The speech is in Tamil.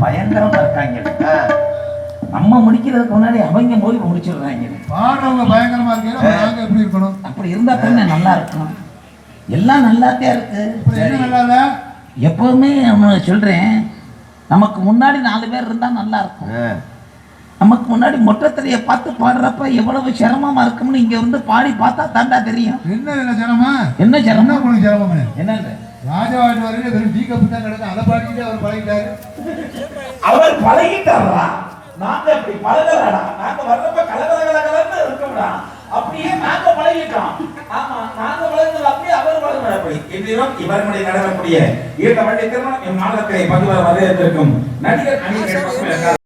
பயங்கரமா இருக்காங்க. ஆ. நம்ம முடிக்கிறதுக்கு முன்னாடி அவங்க போய் முடிச்சிடுறாங்க. பாடுறவங்க பயங்கரமா இருக்கீங்க நாங்க எப்படி இருக்கணும்? அப்படி இருந்தா தானே நல்லா இருக்கும் எல்லாம் நல்லாத்தே இருக்கு. என்ன எப்பவுமே சொல்றேன் நமக்கு முன்னாடி நாலு பேர் இருந்தா நல்லா இருக்கும். நமக்கு முன்னாடி மொட்டத்திரைய பார்த்து பாடுறப்ப எவ்வளவு சிரமமா இருக்கும்னு இங்க வந்து பாடி பார்த்தா தாண்டா தெரியும். என்ன சிரமமா? என்ன என்ன சிரமம்? என்னது? ராஜாவாட்டு வரையில வெறும் டீ கப்பு தான் கிடக்கும் அதை பாடிக்கிட்டு அவர் பழகிட்டாரு. அவர் பழகிட்டாரா? நாங்க இப்படி பழகலடா. நாங்க வர்றப்ப கலகல கலகலன்னு இருக்கோம்டா. அப்படியே நாங்க பழகிட்டோம். ஆமா நாங்க பழகுறது அப்படியே அவர் பழகுறாரு அப்படி. இன்றிலும் இவர்களுடைய நடக்கக்கூடிய ஈட்ட வண்டி திருமணம் இம்மாநிலத்தை வரவேற்றிருக்கும் நடிகர் அணிகள்